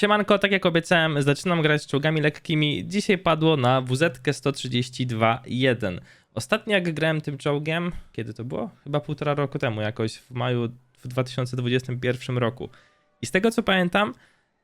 Siemanko, tak jak obiecałem, zaczynam grać z czołgami lekkimi. Dzisiaj padło na WZ 132.1. Ostatnio jak grałem tym czołgiem, kiedy to było? Chyba półtora roku temu, jakoś w maju w 2021 roku. I z tego co pamiętam,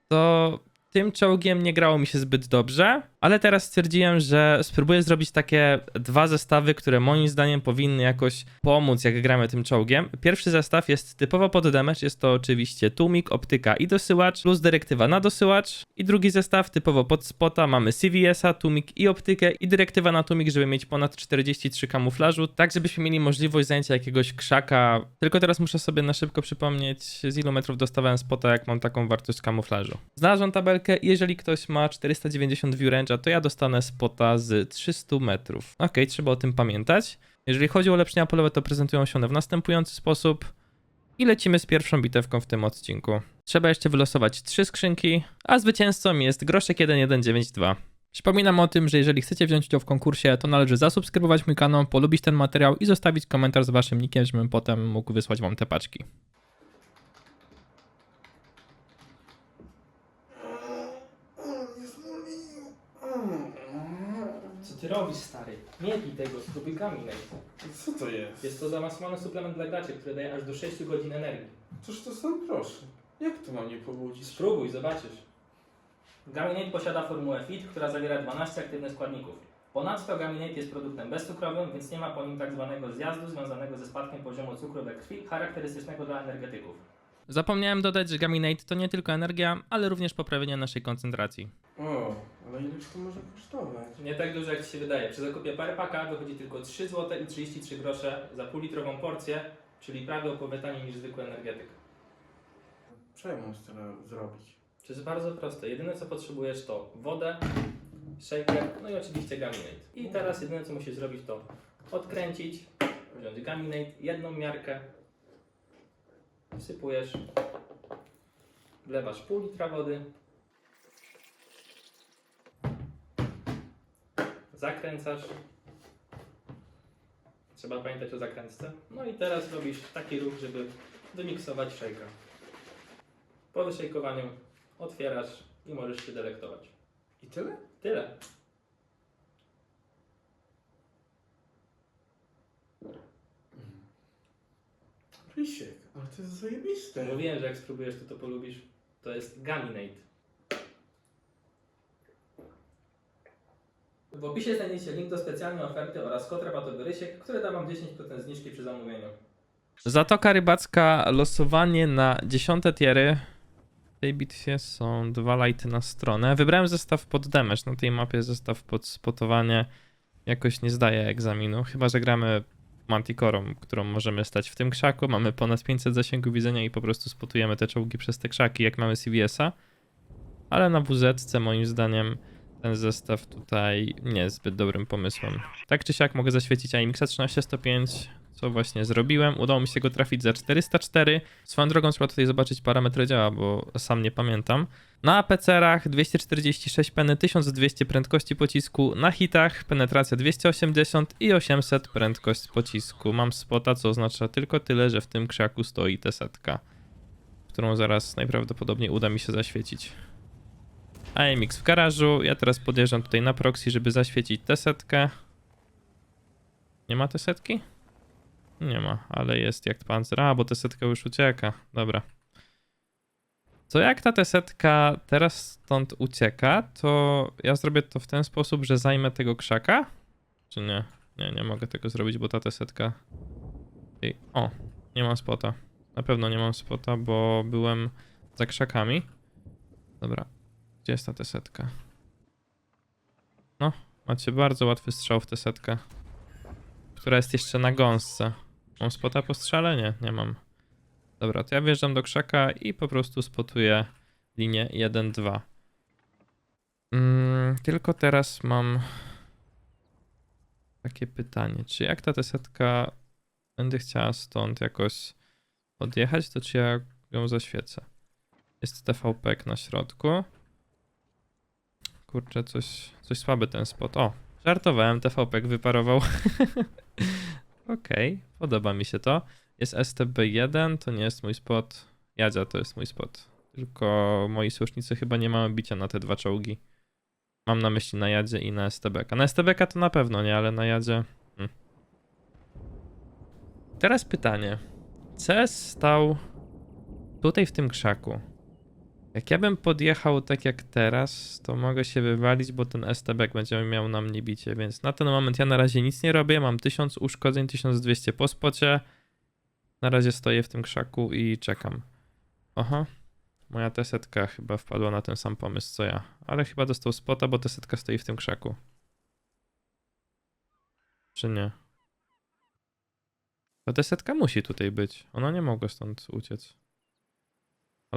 to tym czołgiem nie grało mi się zbyt dobrze, ale teraz stwierdziłem, że spróbuję zrobić takie dwa zestawy, które moim zdaniem powinny jakoś pomóc, jak gramy tym czołgiem. Pierwszy zestaw jest typowo pod damage, jest to oczywiście tłumik, optyka i dosyłacz, plus dyrektywa na dosyłacz. I drugi zestaw typowo pod spota mamy CVS-a, tłumik i optykę i dyrektywa na tłumik, żeby mieć ponad 43 kamuflażu, tak żebyśmy mieli możliwość zajęcia jakiegoś krzaka. Tylko teraz muszę sobie na szybko przypomnieć, z ilu metrów dostawałem spota, jak mam taką wartość kamuflażu. Znalazłem tabelkę jeżeli ktoś ma 490 view range'a, to ja dostanę spota z 300 metrów. Okej, trzeba o tym pamiętać. Jeżeli chodzi o ulepszenia polowe, to prezentują się one w następujący sposób. I lecimy z pierwszą bitewką w tym odcinku. Trzeba jeszcze wylosować trzy skrzynki, a zwycięzcą jest groszek 1192. Przypominam o tym, że jeżeli chcecie wziąć udział w konkursie, to należy zasubskrybować mój kanał, polubić ten materiał i zostawić komentarz z waszym nickiem, żebym potem mógł wysłać wam te paczki. Ty robisz, stary? Nie pij tego, spróbuj Gaminate. Co to jest? Jest to zaawansowany suplement dla graczy, który daje aż do 6 godzin energii. Cóż to są proszę? Jak to mam nie pobudzić? Spróbuj, zobaczysz. Gaminate posiada formułę FIT, która zawiera 12 aktywnych składników. Ponadto Gaminate jest produktem bezcukrowym, więc nie ma po nim tak zwanego zjazdu związanego ze spadkiem poziomu cukru we krwi, charakterystycznego dla energetyków. Zapomniałem dodać, że Gaminate to nie tylko energia, ale również poprawienie naszej koncentracji. O, ileż to może kosztować? Nie tak dużo jak Ci się wydaje. Przy zakupie pary paka wychodzi tylko 3 zł i 33 grosze za półlitrową porcję, czyli prawie o połowę taniej niż zwykły energetyk. Co ja mam z zrobić? To jest bardzo proste. Jedyne co potrzebujesz to wodę, shaker, no i oczywiście gaminate. I teraz jedyne co musisz zrobić to odkręcić, wziąć gaminate, jedną miarkę, wsypujesz, wlewasz pół litra wody, zakręcasz. Trzeba pamiętać o zakrętce. No i teraz robisz taki ruch, żeby wymiksować shaker. Po wyszejkowaniu otwierasz i możesz się delektować. I tyle? Tyle. Rysiek, ale to jest zajebiste. Mówiłem, że jak spróbujesz, to to polubisz. To jest Gaminate. W opisie znajdziecie link do specjalnej oferty oraz kod rabatowy Rysiek, który da Wam 10% zniżki przy zamówieniu. Zatoka Rybacka, losowanie na 10 tiery. W tej bitwie są dwa lighty na stronę. Wybrałem zestaw pod damage. Na tej mapie zestaw pod spotowanie jakoś nie zdaje egzaminu. Chyba, że gramy Manticorą, którą możemy stać w tym krzaku. Mamy ponad 500 zasięgu widzenia i po prostu spotujemy te czołgi przez te krzaki, jak mamy CVS-a. Ale na WZ moim zdaniem ten zestaw tutaj nie jest zbyt dobrym pomysłem. Tak czy siak mogę zaświecić AMX 1305, co właśnie zrobiłem. Udało mi się go trafić za 404. Swoją drogą trzeba tutaj zobaczyć parametry działa, bo sam nie pamiętam. Na APCR-ach 246 peny, 1200 prędkości pocisku, na hitach penetracja 280 i 800 prędkość pocisku. Mam spota, co oznacza tylko tyle, że w tym krzaku stoi T-setka, którą zaraz najprawdopodobniej uda mi się zaświecić. AMX w garażu, ja teraz podjeżdżam tutaj na proxy, żeby zaświecić T-setkę. Nie ma T-setki? Nie ma, ale jest jak pancer. A, bo T-setka już ucieka. Dobra. Co jak ta T-setka teraz stąd ucieka, to ja zrobię to w ten sposób, że zajmę tego krzaka? Czy nie? Nie, nie mogę tego zrobić, bo ta T-setka... Ej, O, nie mam spota. Na pewno nie mam spota, bo byłem za krzakami. Dobra, gdzie jest ta T-setka? No, macie bardzo łatwy strzał w T-setkę. Która jest jeszcze na gąsce. Mam spota po strzale? Nie, nie mam. Dobra, to ja wjeżdżam do krzaka i po prostu spotuję linię 1-2. Mm, tylko teraz mam takie pytanie. Czy jak ta T-setka będę chciała stąd jakoś odjechać, to czy ja ją zaświecę? Jest TVP na środku. Kurczę, coś, coś słaby ten spot. O, żartowałem, TVP wyparował. Okej, podoba mi się to. Jest STB1, to nie jest mój spot. Jadzia to jest mój spot. Tylko moi sojusznicy chyba nie mają bicia na te dwa czołgi. Mam na myśli na Jadzie i na STBK. Na STBK to na pewno nie, ale na Jadzie... Hmm. Teraz pytanie. CS stał tutaj w tym krzaku. Jak ja bym podjechał tak jak teraz, to mogę się wywalić, bo ten STBK będzie miał na mnie bicie, więc na ten moment ja na razie nic nie robię. Mam 1000 uszkodzeń, 1200 po spocie. Na razie stoję w tym krzaku i czekam. Aha. Moja tesetka chyba wpadła na ten sam pomysł co ja. Ale chyba dostał spota, bo tesetka stoi w tym krzaku. Czy nie? Ta tesetka musi tutaj być. Ona nie mogła stąd uciec.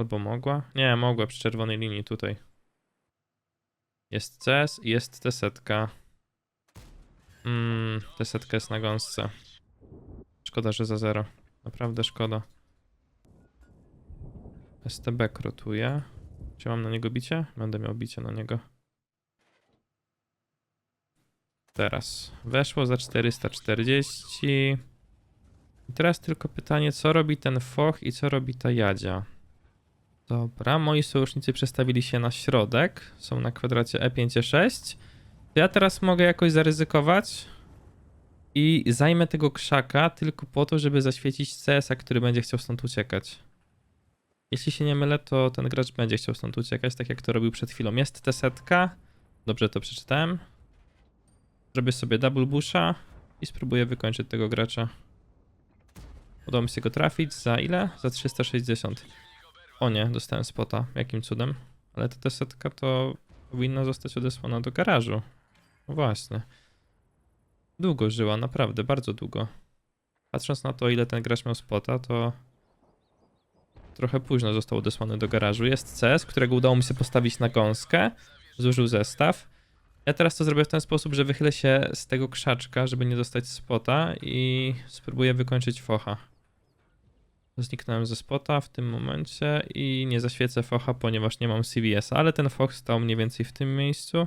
Albo mogła? Nie, mogła przy czerwonej linii tutaj. Jest CS i jest tesetka. Mmm, tesetka jest na gąsce. Szkoda, że za zero. Naprawdę szkoda. STB krotuje. Czy mam na niego bicie? Będę miał bicie na niego. Teraz. Weszło za 440. I teraz tylko pytanie, co robi ten foch i co robi ta jadzia. Dobra, moi sojusznicy przestawili się na środek. Są na kwadracie E E5 E6. To ja teraz mogę jakoś zaryzykować i zajmę tego krzaka tylko po to, żeby zaświecić CS-a, który będzie chciał stąd uciekać. Jeśli się nie mylę, to ten gracz będzie chciał stąd uciekać, tak jak to robił przed chwilą. Jest t setka. Dobrze to przeczytałem. Zrobię sobie double busha i spróbuję wykończyć tego gracza. Udało mi się go trafić. Za ile? Za 360. O nie, dostałem spota. Jakim cudem? Ale ta t setka to powinna zostać odesłana do garażu. No właśnie. Długo żyła, naprawdę, bardzo długo. Patrząc na to, ile ten gracz miał spota, to trochę późno został odesłany do garażu. Jest CS, którego udało mi się postawić na gąskę. Zużył zestaw. Ja teraz to zrobię w ten sposób, że wychylę się z tego krzaczka, żeby nie dostać spota i spróbuję wykończyć focha. Zniknąłem ze spota w tym momencie i nie zaświecę focha, ponieważ nie mam CVS, ale ten foch stał mniej więcej w tym miejscu.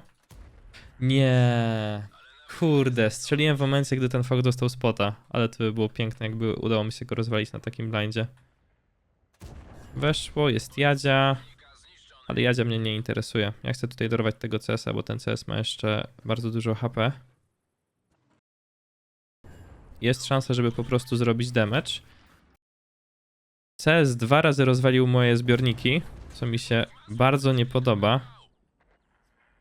Nie. Kurde, strzeliłem w momencie, gdy ten foch dostał spota, ale to by było piękne, jakby udało mi się go rozwalić na takim blindzie. Weszło, jest Jadzia, ale Jadzia mnie nie interesuje. Ja chcę tutaj dorwać tego CS-a, bo ten CS ma jeszcze bardzo dużo HP. Jest szansa, żeby po prostu zrobić damage. CS dwa razy rozwalił moje zbiorniki, co mi się bardzo nie podoba.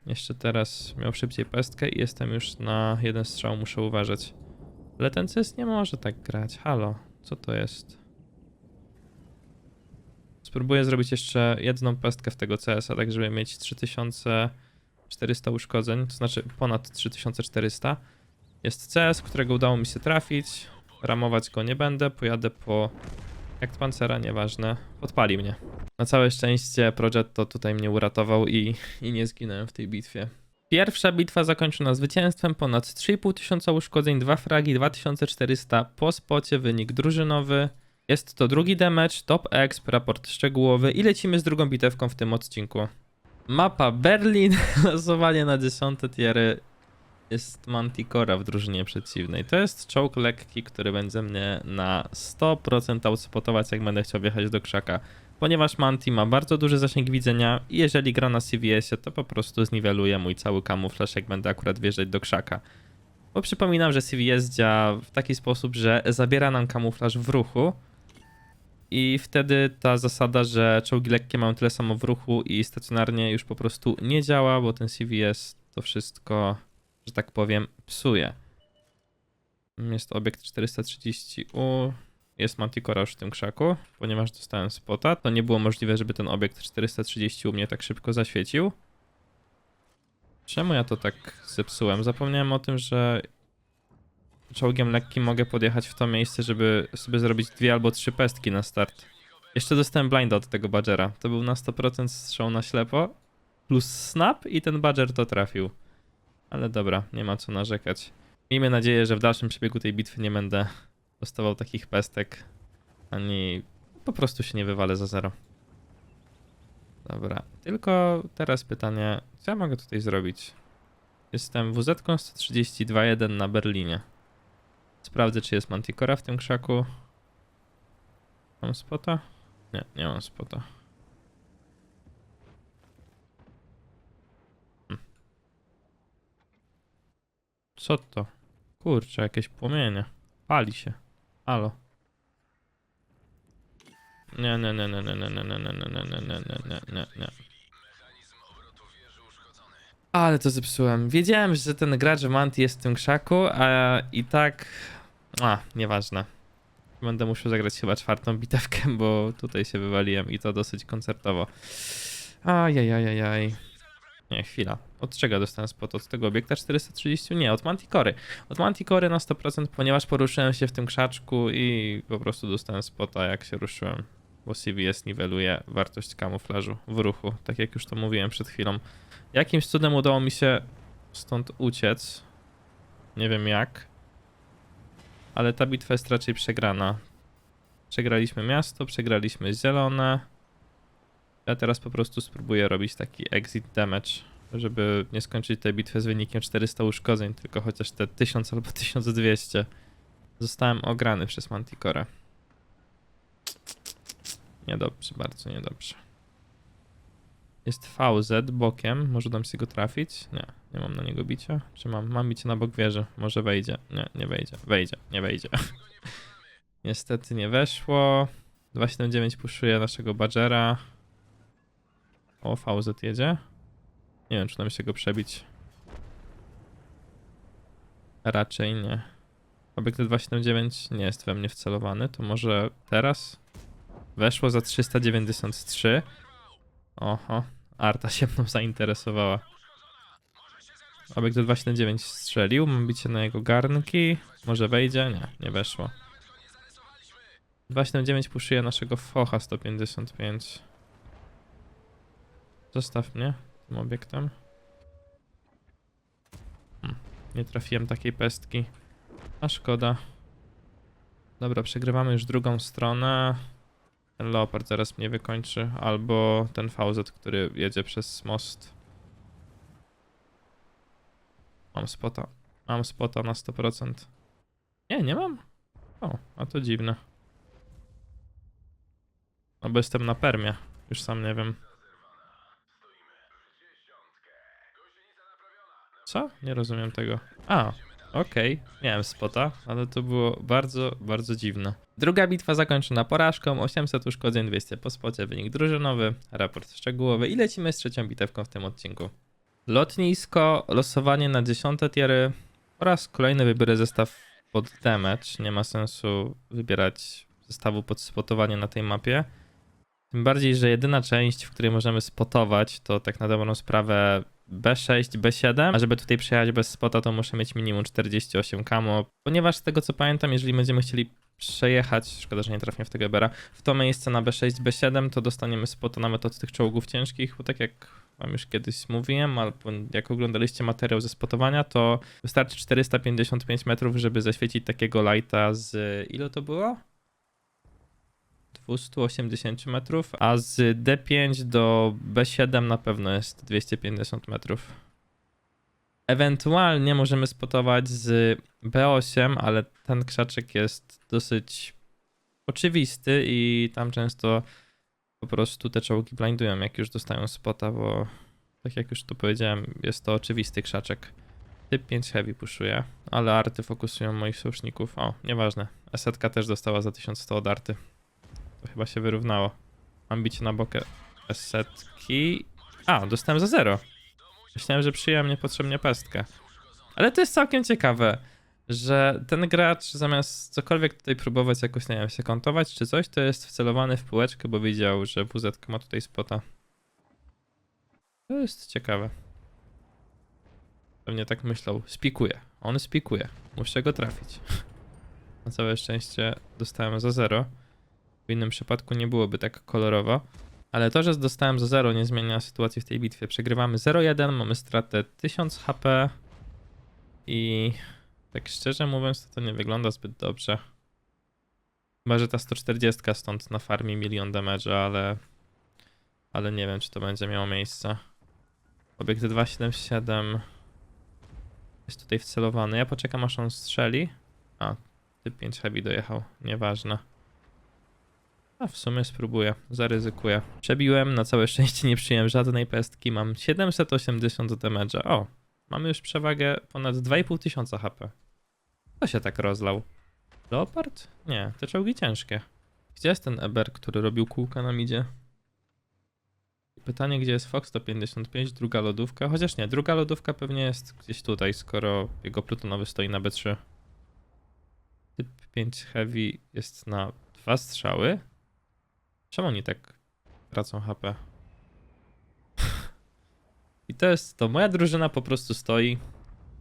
Jeszcze teraz miał szybciej pestkę i jestem już na jeden strzał, muszę uważać. Ale ten CS nie może tak grać. Halo, co to jest? Spróbuję zrobić jeszcze jedną pestkę w tego CS-a, tak żeby mieć 3400 uszkodzeń, to znaczy ponad 3400. Jest CS, którego udało mi się trafić. Ramować go nie będę, pojadę po jak pancera, nieważne. Podpali mnie. Na całe szczęście Progetto tutaj mnie uratował i, i nie zginąłem w tej bitwie. Pierwsza bitwa zakończona zwycięstwem, ponad 3,5 tysiąca uszkodzeń, 2 fragi, 2400 po spocie, wynik drużynowy. Jest to drugi damage, top exp, raport szczegółowy i lecimy z drugą bitewką w tym odcinku. Mapa Berlin, losowanie na 10 tiery. Jest Manticora w drużynie przeciwnej. To jest czołg lekki, który będzie mnie na 100% outspotować, jak będę chciał wjechać do krzaka. Ponieważ Manti ma bardzo duży zasięg widzenia i jeżeli gra na CVS-ie, to po prostu zniweluje mój cały kamuflaż, jak będę akurat wjeżdżać do krzaka. Bo przypominam, że CVS działa w taki sposób, że zabiera nam kamuflaż w ruchu, i wtedy ta zasada, że czołgi lekkie mają tyle samo w ruchu i stacjonarnie już po prostu nie działa, bo ten CVS to wszystko, że tak powiem, psuje. Jest obiekt 430U. Jest Manticora już w tym krzaku, ponieważ dostałem spota. To nie było możliwe, żeby ten obiekt 430 u mnie tak szybko zaświecił. Czemu ja to tak zepsułem? Zapomniałem o tym, że czołgiem lekkim mogę podjechać w to miejsce, żeby sobie zrobić dwie albo trzy pestki na start. Jeszcze dostałem blinda od tego Badgera. To był na 100% strzał na ślepo, plus snap i ten Badger to trafił. Ale dobra, nie ma co narzekać. Miejmy nadzieję, że w dalszym przebiegu tej bitwy nie będę dostawał takich pestek, ani po prostu się nie wywalę za zero. Dobra, tylko teraz pytanie, co ja mogę tutaj zrobić? Jestem WZ 132.1 na Berlinie. Sprawdzę, czy jest Manticora w tym krzaku. Mam spota? Nie, nie mam spota. Co to? Kurczę, jakieś płomienie. Pali się. Halo. Nie, nie, nie, nie, nie, nie, nie, nie, nie, nie, nie, nie, nie, nie, nie. Ale to zepsułem. Wiedziałem, że ten gracz Manti jest w tym krzaku, a i tak... A, nieważne. Będę musiał zagrać chyba czwartą bitewkę, bo tutaj się wywaliłem i to dosyć koncertowo. Ajajajajaj. Nie, chwila. Od czego dostałem spot? Od tego obiekta 430? Nie, od Manticory. Od Manticory na 100%, ponieważ poruszyłem się w tym krzaczku i po prostu dostałem spota jak się ruszyłem. Bo CVS niweluje wartość kamuflażu w ruchu, tak jak już to mówiłem przed chwilą. Jakimś cudem udało mi się stąd uciec. Nie wiem jak. Ale ta bitwa jest raczej przegrana. Przegraliśmy miasto, przegraliśmy zielone. Ja teraz po prostu spróbuję robić taki exit damage, żeby nie skończyć tej bitwy z wynikiem 400 uszkodzeń, tylko chociaż te 1000 albo 1200. Zostałem ograny przez Manticore. Niedobrze, bardzo niedobrze. Jest VZ bokiem, może dam się go trafić? Nie, nie mam na niego bicia. Czy mam? Mam bicie na bok wieży. Może wejdzie. Nie, nie wejdzie. Wejdzie, nie wejdzie. Niestety nie weszło. 279 puszuje naszego Badgera. O, VZ jedzie. Nie wiem, czy nam się go przebić. Raczej nie. Obiekt 279 nie jest we mnie wcelowany, to może teraz? Weszło za 393. Oho, Arta się mną zainteresowała. Obiekt 279 strzelił, mam bicie na jego garnki. Może wejdzie? Nie, nie weszło. 279 puszuje naszego Focha 155. Zostaw mnie tym obiektem. Hmm, nie trafiłem takiej pestki. A szkoda. Dobra, przegrywamy już drugą stronę. Ten Leopard zaraz mnie wykończy, albo ten VZ, który jedzie przez most. Mam spota. Mam spota na 100%. Nie, nie mam. O, a to dziwne. No bo jestem na permie. Już sam nie wiem. Co? Nie rozumiem tego. A, okej. Miałem spota, ale to było bardzo, bardzo dziwne. Druga bitwa zakończona porażką, 800 uszkodzeń, 200 po spocie, wynik drużynowy, raport szczegółowy i lecimy z trzecią bitewką w tym odcinku. Lotnisko, losowanie na 10 tiery po raz kolejny wybiorę zestaw pod damage. Nie ma sensu wybierać zestawu pod spotowanie na tej mapie. Tym bardziej, że jedyna część, w której możemy spotować, to tak na dobrą sprawę B6, B7, a żeby tutaj przejechać bez spota, to muszę mieć minimum 48 camo, ponieważ z tego co pamiętam, jeżeli będziemy chcieli przejechać, szkoda, że nie trafię w tego Ebera, w to miejsce na B6, B7, to dostaniemy spota nawet od tych czołgów ciężkich, bo tak jak wam już kiedyś mówiłem, albo jak oglądaliście materiał ze spotowania, to wystarczy 455 metrów, żeby zaświecić takiego lighta z... ile to było? 280 metrów, a z D5 do B7 na pewno jest 250 metrów. Ewentualnie możemy spotować z B8, ale ten krzaczek jest dosyć oczywisty i tam często po prostu te czołgi blindują, jak już dostają spota, bo tak jak już tu powiedziałem, jest to oczywisty krzaczek. Typ 5 heavy puszuje, ale arty fokusują moich sojuszników. O, nieważne. Esetka też dostała za 1100 od arty. Chyba się wyrównało. Mam bicie na bokę setki. A, dostałem za zero. Myślałem, że przyjąłem niepotrzebnie pestkę. Ale to jest całkiem ciekawe, że ten gracz zamiast cokolwiek tutaj próbować jakoś, nie wiem, się kontować czy coś, to jest wcelowany w półeczkę, bo widział, że WZ ma tutaj spota. To jest ciekawe. Pewnie tak myślał. Spikuje. On spikuje. Muszę go trafić. Na całe szczęście dostałem za zero. Innym przypadku nie byłoby tak kolorowo. Ale to, że dostałem za 0 nie zmienia sytuacji w tej bitwie. Przegrywamy 0-1, mamy stratę 1000 HP i tak szczerze mówiąc to, to nie wygląda zbyt dobrze. Chyba, że ta 140 stąd na farmie milion damage, ale ale nie wiem, czy to będzie miało miejsce. Obiekt 277 jest tutaj wcelowany. Ja poczekam aż on strzeli. A, typ 5 heavy dojechał, nieważne. A w sumie spróbuję, zaryzykuję. Przebiłem, na całe szczęście nie przyjąłem żadnej pestki, mam 780 damage'a. O, Mamy już przewagę ponad 2,5 tysiąca HP. Kto się tak rozlał? Leopard? Nie, te czołgi ciężkie. Gdzie jest ten Eber, który robił kółka na midzie? Pytanie, gdzie jest Fox 155, druga lodówka? Chociaż nie, druga lodówka pewnie jest gdzieś tutaj, skoro jego plutonowy stoi na B3. Typ 5 Heavy jest na dwa strzały. Czemu oni tak tracą HP? I to jest to. Moja drużyna po prostu stoi,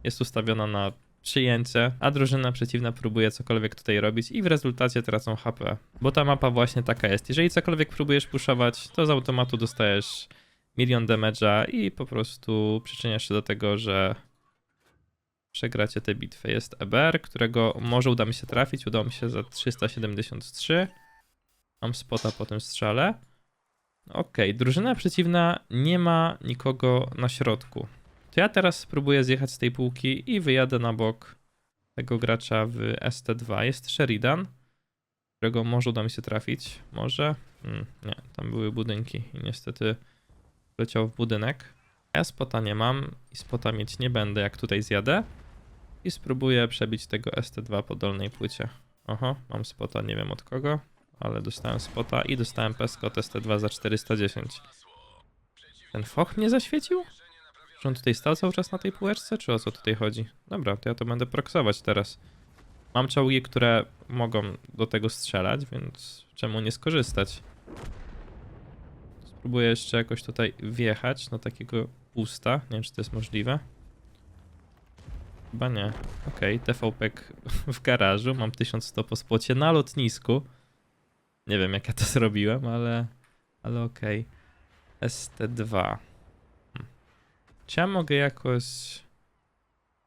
jest ustawiona na przyjęcie, a drużyna przeciwna próbuje cokolwiek tutaj robić i w rezultacie tracą HP. Bo ta mapa właśnie taka jest. Jeżeli cokolwiek próbujesz puszować, to z automatu dostajesz milion damage'a i po prostu przyczyniasz się do tego, że przegracie tę bitwę. Jest EBR, którego może uda mi się trafić. Udało mi się za 373. Mam spota po tym strzale. Okej, drużyna przeciwna nie ma nikogo na środku. To ja teraz spróbuję zjechać z tej półki i wyjadę na bok tego gracza w ST2. Jest Sheridan, którego może uda mi się trafić. Może? Hmm, nie, tam były budynki i niestety leciał w budynek. Ja spota nie mam i spota mieć nie będę, jak tutaj zjadę. I spróbuję przebić tego ST2 po dolnej płycie. Oho, mam spota, nie wiem od kogo, ale dostałem spota i dostałem pesko od ST2 za 410. Ten foch mnie zaświecił? Czy on tutaj stał cały czas na tej półeczce, czy o co tutaj chodzi? Dobra, to ja to będę proksować teraz. Mam czołgi, które mogą do tego strzelać, więc czemu nie skorzystać? Spróbuję jeszcze jakoś tutaj wjechać na takiego pusta. Nie wiem, czy to jest możliwe. Chyba nie. Okej, TVP w garażu. Mam 1100 po spocie na lotnisku. Nie wiem, jak ja to zrobiłem, ale, ale okej. ST2. Czy ja mogę jakoś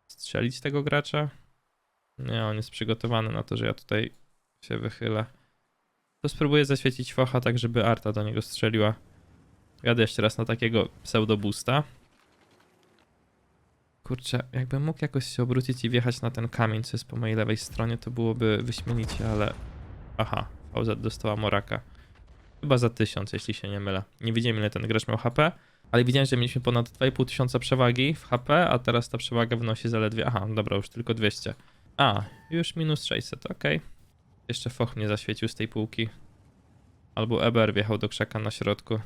strzelić tego gracza? Nie, on jest przygotowany na to, że ja tutaj się wychylę. To spróbuję zaświecić focha tak, żeby Arta do niego strzeliła. Jadę jeszcze raz na takiego pseudobusta. Kurczę, jakbym mógł jakoś się obrócić i wjechać na ten kamień, co jest po mojej lewej stronie, to byłoby wyśmienicie, ale... Aha, VZ dostała Moraka. Chyba za 1000, jeśli się nie mylę. Nie widziałem ile ten gracz miał HP, ale widziałem, że mieliśmy ponad 2,5 tysiąca przewagi w HP, a teraz ta przewaga wynosi zaledwie... Aha, dobra, już tylko 200. A, już minus 600, okej. Jeszcze Foch mnie zaświecił z tej półki. Albo Eber wjechał do krzaka na środku.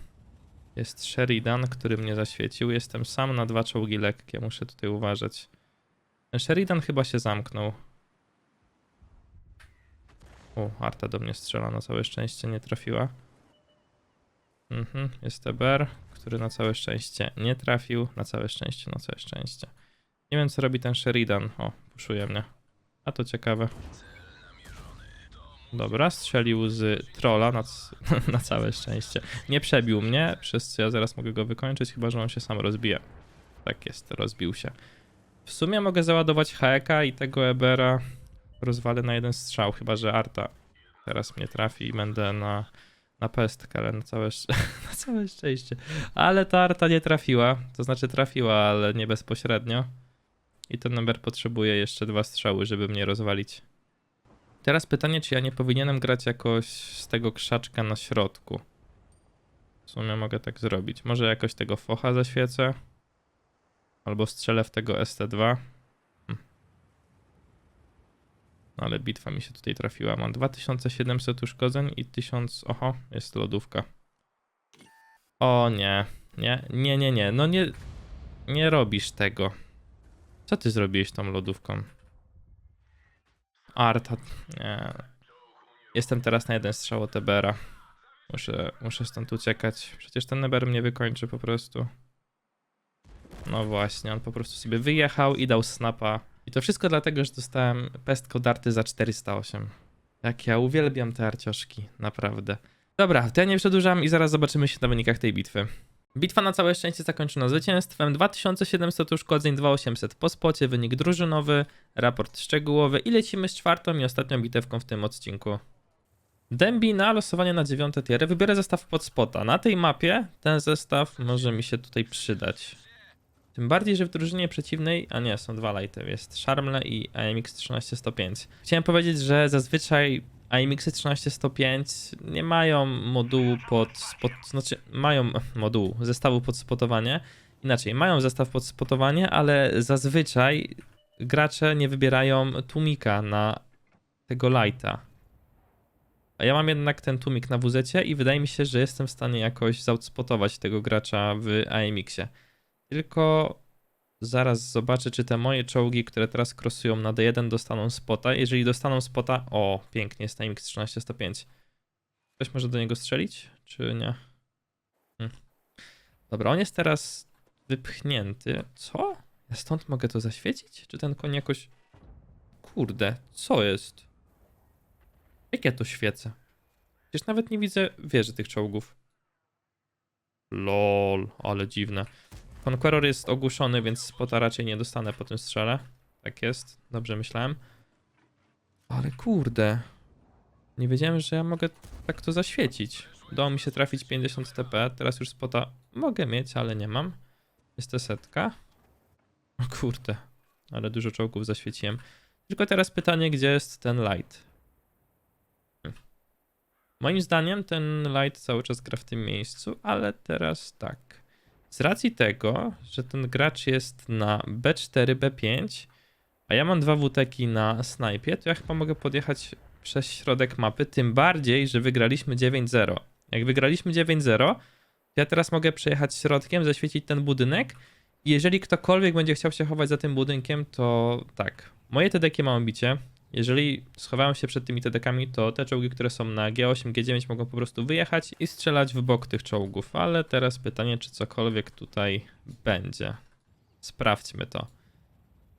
Jest Sheridan, który mnie zaświecił. Jestem sam na dwa czołgi lekkie, muszę tutaj uważać. Sheridan chyba się zamknął. O, Arta do mnie strzela, na całe szczęście nie trafiła. Mhm, jest Eber, który na całe szczęście nie trafił. Na całe szczęście, na całe szczęście. Nie wiem, co robi ten Sheridan. O, puszuje mnie. A to ciekawe. Dobra, strzelił z trolla na, na całe szczęście. Nie przebił mnie, przez co ja zaraz mogę go wykończyć, chyba że on się sam rozbije. Tak jest, rozbił się. W sumie mogę załadować Haeka i tego Ebera rozwalę na jeden strzał, chyba że Arta teraz mnie trafi i będę na, na pestkę, ale na całe, na całe szczęście. Ale ta Arta nie trafiła, to znaczy trafiła, ale nie bezpośrednio. I ten Eber potrzebuje jeszcze dwa strzały, żeby mnie rozwalić. Teraz pytanie, czy ja nie powinienem grać jakoś z tego krzaczka na środku. W sumie mogę tak zrobić. Może jakoś tego focha zaświecę. Albo strzelę w tego ST2. Hm. No ale bitwa mi się tutaj trafiła. Mam 2700 uszkodzeń i 1000... Oho, jest lodówka. O nie. Nie, nie, nie, nie. No nie... Nie robisz tego. Co ty zrobiłeś tą lodówką? Arta. Nie. Jestem teraz na jeden strzał od Ebera. Muszę, muszę stąd uciekać. Przecież ten Eber mnie wykończy po prostu. No właśnie, on po prostu sobie wyjechał i dał snapa. I to wszystko dlatego, że dostałem pestko darty za 408. Jak ja uwielbiam te arcioszki, naprawdę. Dobra, to ja nie przedłużam i zaraz zobaczymy się na wynikach tej bitwy. Bitwa na całe szczęście zakończona zwycięstwem. 2700 uszkodzeń, 2800 po spocie, wynik drużynowy, raport szczegółowy i lecimy z czwartą i ostatnią bitewką w tym odcinku. Dębi na losowanie na dziewiąte tiery wybiorę zestaw pod spota. Na tej mapie ten zestaw może mi się tutaj przydać. Tym bardziej, że w drużynie przeciwnej, a nie, są dwa lighty, jest Charmle i AMX 1305. Chciałem powiedzieć, że zazwyczaj AMX 1305 nie mają modułu pod, spot, znaczy mają moduł zestawu pod spotowanie inaczej, mają zestaw pod spotowanie, ale zazwyczaj gracze nie wybierają tłumika na tego lighta. A ja mam jednak ten tłumik na WZ i wydaje mi się, że jestem w stanie jakoś zaotspotować tego gracza w AMX-ie. Tylko zaraz zobaczę, czy te moje czołgi, które teraz krosują na D1 dostaną spota. Jeżeli dostaną spota, o, pięknie, jest AMX 1305. Ktoś może do niego strzelić, czy nie? Hmm. Dobra, on jest teraz wypchnięty. Co? Ja stąd mogę to zaświecić? Czy ten koń jakoś... Kurde, co jest? Jak ja to świecę? Przecież nawet nie widzę wieży tych czołgów. Lol, ale dziwne. Conqueror jest ogłuszony, więc spota raczej nie dostanę po tym strzele. Tak jest, dobrze myślałem. Ale kurde. Nie wiedziałem, że ja mogę tak to zaświecić. Udało mi się trafić 50 TP, teraz już spota mogę mieć, ale nie mam. Jest to setka. O kurde, ale dużo czołgów zaświeciłem. Tylko teraz pytanie, gdzie jest ten light? Hmm. Moim zdaniem ten light cały czas gra w tym miejscu, ale teraz tak. Z racji tego, że ten gracz jest na B4, B5, a ja mam dwa WTki na snajpie, to ja chyba mogę podjechać przez środek mapy, tym bardziej, że wygraliśmy 9-0. Jak wygraliśmy 9-0, to ja teraz mogę przejechać środkiem, zaświecić ten budynek i jeżeli ktokolwiek będzie chciał się chować za tym budynkiem, to tak. Moje TDki mam bicie. Jeżeli schowałem się przed tymi TDkami, to te czołgi, które są na G8, G9 mogą po prostu wyjechać i strzelać w bok tych czołgów. Ale teraz pytanie, czy cokolwiek tutaj będzie. Sprawdźmy to.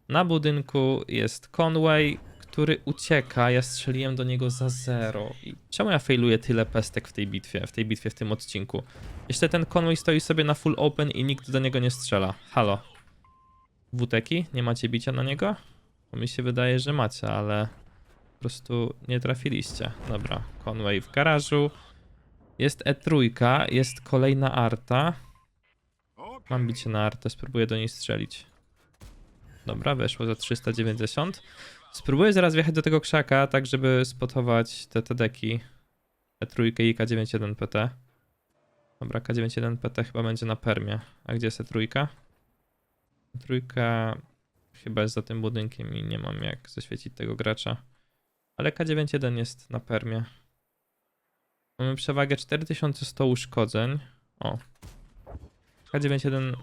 Na budynku jest Conway, który ucieka. Ja strzeliłem do niego za zero. I czemu ja failuję tyle pestek w tej bitwie, w tej bitwie, w tym odcinku? Jeszcze ten Conway stoi sobie na full open i nikt do niego nie strzela. Halo. WTeki? Nie macie bicia na niego? Bo mi się wydaje, że macie, ale po prostu nie trafiliście. Dobra, Conway w garażu. Jest E3, jest kolejna arta. Mam bicie na artę, spróbuję do niej strzelić. Dobra, weszło za 390. Spróbuję zaraz wjechać do tego krzaka, tak żeby spotować te TD-ki. E3 i K91 PT. Dobra, K91 PT chyba będzie na permie. A gdzie jest E3? Trójka chyba jest za tym budynkiem i nie mam jak zaświecić tego gracza. Ale K91 jest na permie. Mamy przewagę 4100 uszkodzeń. O. K91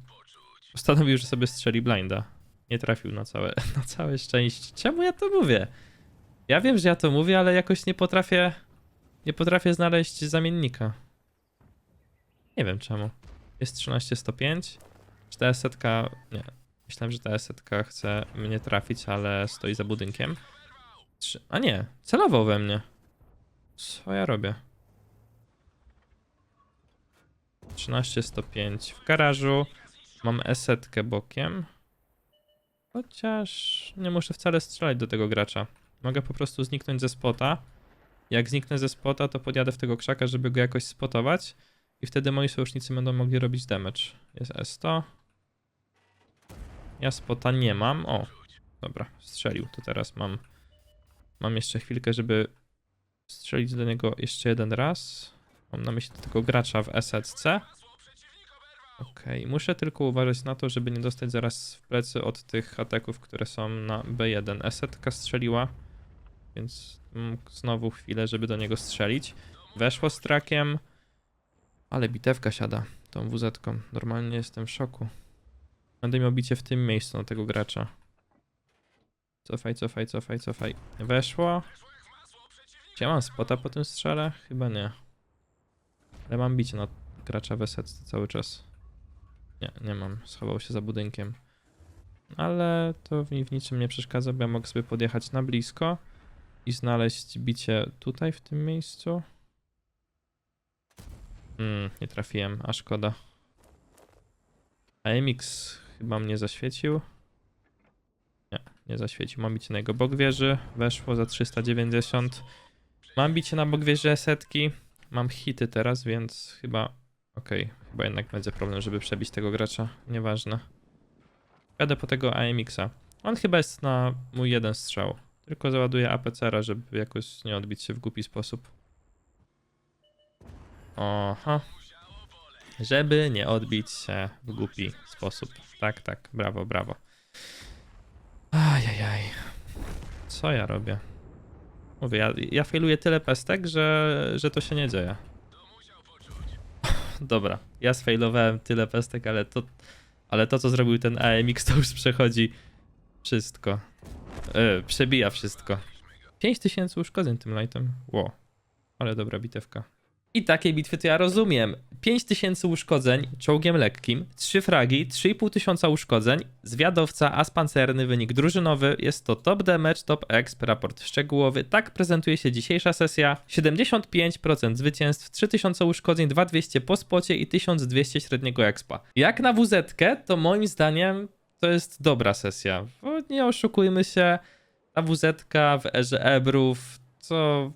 postanowił, że sobie strzeli blinda. Nie trafił na całe, na całe szczęście. Czemu ja to mówię? Ja wiem, że ja to mówię, ale jakoś nie potrafię. Nie potrafię znaleźć zamiennika. Nie wiem czemu. Jest 13105. Czy ta setka. Nie. Myślałem, że ta setka chce mnie trafić, ale stoi za budynkiem. Trzy... A nie, celował we mnie. Co ja robię? 13105 w garażu. Mam esetkę bokiem. Chociaż nie muszę wcale strzelać do tego gracza. Mogę po prostu zniknąć ze spota. Jak zniknę ze spota, to podjadę w tego krzaka, żeby go jakoś spotować. I wtedy moi sojusznicy będą mogli robić damage. Jest S100. Ja spota nie mam. O, dobra, strzelił. To teraz mam. Mam jeszcze chwilkę, żeby strzelić do niego jeszcze jeden raz. Mam na myśli tego gracza w SSC. Okej, muszę tylko uważać na to, żeby nie dostać zaraz w plecy od tych ataków, które są na B1. Esetka strzeliła, więc znowu chwilę, żeby do niego strzelić. Weszło z trakiem, ale bitewka siada tą WZ-ką. Normalnie jestem w szoku. Będę miał bicie w tym miejscu na tego gracza. Cofaj, cofaj, cofaj, cofaj. Weszło. Czy ja mam spota po tym strzale? Chyba nie. Ale mam bicie na gracza w cały czas. Nie, nie mam. Schował się za budynkiem. Ale to mi w niczym nie przeszkadza, bo ja mogę sobie podjechać na blisko i znaleźć bicie tutaj w tym miejscu. Mm, nie trafiłem, a szkoda. AMX chyba mnie zaświecił. Nie, nie zaświecił. Mam bicie na jego bok wieży. Weszło za 390. Mam bicie na bok wieży setki. Mam hity teraz, więc chyba Okej, chyba jednak będzie problem, żeby przebić tego gracza. Nieważne. Jadę po tego AMX-a. On chyba jest na mój jeden strzał. Tylko załaduję APCR-a, żeby jakoś nie odbić się w głupi sposób. Oha. Żeby nie odbić się w głupi sposób. Tak, tak, brawo, brawo. Ajajaj. Co ja robię? Mówię, ja, ja failuję tyle pestek, że, że to się nie dzieje. Dobra, ja sfailowałem tyle pestek, ale to, ale to co zrobił ten AMX to już przechodzi wszystko. E, przebija wszystko. 5000 uszkodzeń tym lightem. Wow. Ale dobra bitewka. I takiej bitwy to ja rozumiem. 5000 uszkodzeń czołgiem lekkim, 3 fragi, 3500 tysiąca uszkodzeń, zwiadowca, as pancerny, wynik drużynowy, jest to top damage, top exp, raport szczegółowy. Tak prezentuje się dzisiejsza sesja. 75% zwycięstw, 3000 uszkodzeń, 2200 po spocie i 1200 średniego expa. Jak na wz to moim zdaniem to jest dobra sesja. Bo nie oszukujmy się, ta wz w erze Ebrów to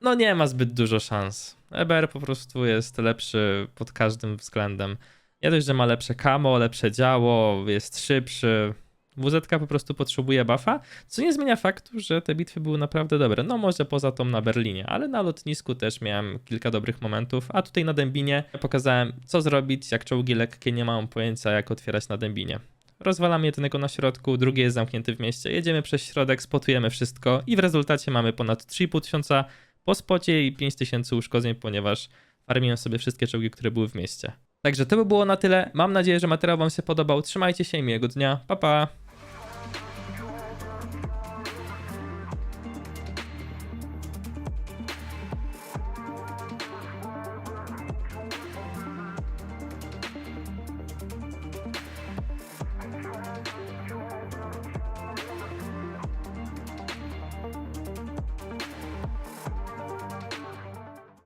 no nie ma zbyt dużo szans. EBR po prostu jest lepszy pod każdym względem. Nie dość, że ma lepsze kamo, lepsze działo, jest szybszy. WZ po prostu potrzebuje buffa, co nie zmienia faktu, że te bitwy były naprawdę dobre. No może poza tą na Berlinie, ale na lotnisku też miałem kilka dobrych momentów, a tutaj na Dębinie pokazałem co zrobić, jak czołgi lekkie nie mam pojęcia jak otwierać na Dębinie. Rozwalamy jednego na środku, drugi jest zamknięty w mieście, jedziemy przez środek, spotujemy wszystko i w rezultacie mamy ponad 3,5 tysiąca po spocie i 5000 uszkodzeń, ponieważ farmiłem sobie wszystkie czołgi, które były w mieście. Także to by było na tyle. Mam nadzieję, że materiał Wam się podobał. Trzymajcie się i miłego dnia. Pa pa!